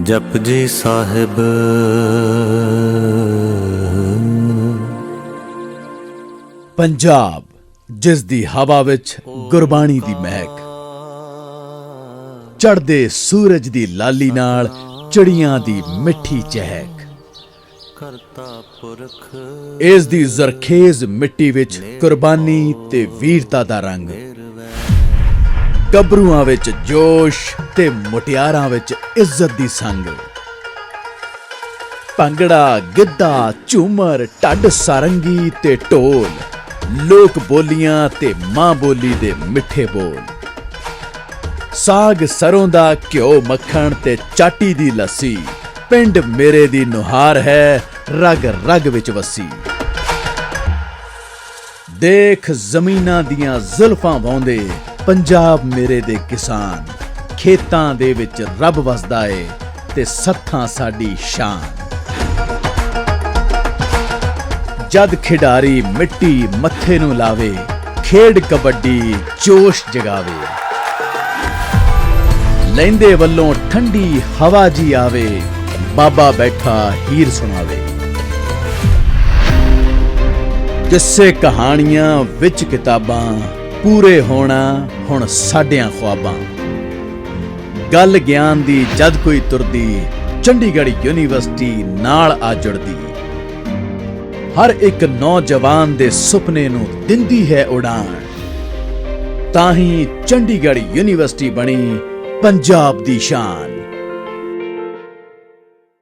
ਜਪਜੀ ਸਾਹਿਬ। ਪੰਜਾਬ, ਜਿਸ ਦੀ ਹਵਾ ਵਿੱਚ ਗੁਰਬਾਣੀ ਦੀ ਮਹਿਕ। ਚੜਦੇ ਸੂਰਜ ਦੀ ਲਾਲੀ ਨਾਲ ਚਿੜੀਆਂ ਦੀ ਮਿੱਠੀ ਚਹਿਕ। ਕਰਤਾ ਪੁਰਖ ਇਸ ਦੀ ਜ਼ਰਖੇਜ਼ ਮਿੱਟੀ ਵਿੱਚ ਕੁਰਬਾਨੀ ਤੇ ਵੀਰਤਾ ਦਾ ਰੰਗ। ਗੱਭਰੂਆਂ ਵਿੱਚ ਜੋਸ਼ ਤੇ ਮੁਟਿਆਰਾਂ ਵਿੱਚ ਇੱਜ਼ਤ ਦੀ ਸੰਗ। ਭੰਗੜਾ, ਗਿੱਧਾ, ਝੂਮਰ, ਢੱਡ ਸਾਰੰਗੀ ਤੇ ਢੋਲ, ਲੋਕ ਬੋਲੀਆਂ ਤੇ ਮਾਂ ਬੋਲੀ ਦੇ ਮਿੱਠੇ ਬੋਲ। ਸਾਗ ਸਰੋਂ ਦਾ ਘਿਓ ਮੱਖਣ ਤੇ ਚਾਟੀ ਦੀ ਲੱਸੀ, ਪਿੰਡ ਮੇਰੇ ਦੀ ਨੁਹਾਰ ਹੈ ਰਗ ਰਗ ਵਿੱਚ ਵਸੀ। ਦੇਖ ਜ਼ਮੀਨਾਂ ਦੀਆਂ ਜ਼ੁਲਫਾਂ ਵਾਉਂਦੇ ਪੰਜਾਬ ਮੇਰੇ ਦੇ ਕਿਸਾਨ, ਖੇਤਾਂ ਦੇ ਵਿੱਚ ਰੱਬ ਵਸਦਾ ਏ ਤੇ ਸੱਥਾਂ ਸਾਡੀ ਸ਼ਾਨ। ਜਦ ਖਿਡਾਰੀ ਮਿੱਟੀ ਮੱਥੇ ਨੂੰ ਲਾਵੇ, ਖੇਡ ਕਬੱਡੀ ਜੋਸ਼ ਜਗਾਵੇ। ਲੈਂਦੇ ਵੱਲੋਂ ਠੰਡੀ ਹਵਾ ਜੀ ਆਵੇ, ਬਾਬਾ ਬੈਠਾ ਹੀਰ ਸੁਣਾਵੇ। ਕਿੱਸੇ ਕਹਾਣੀਆਂ ਵਿੱਚ ਕਿਤਾਬਾਂ ਪੂਰੇ ਹੋਣਾ ਹੁਣ ਸਾਡਿਆਂ ਖੁਆਬਾਂ। ਗੱਲ ਗਿਆਨ ਦੀ ਜਦ ਕੋਈ ਤੁਰਦੀ, ਚੰਡੀਗੜ੍ਹ ਯੂਨੀਵਰਸਿਟੀ ਨਾਲ ਆ ਜੁੜਦੀ। ਹਰ ਇੱਕ ਨੌਜਵਾਨ ਦੇ ਸੁਪਨੇ ਨੂੰ ਦਿੰਦੀ ਹੈ ਉਡਾਨ। ਤਾਂ ਹੀ ਚੰਡੀਗੜ੍ਹ ਯੂਨੀਵਰਸਿਟੀ ਬਣੀ ਪੰਜਾਬ ਦੀ ਸ਼ਾਨ।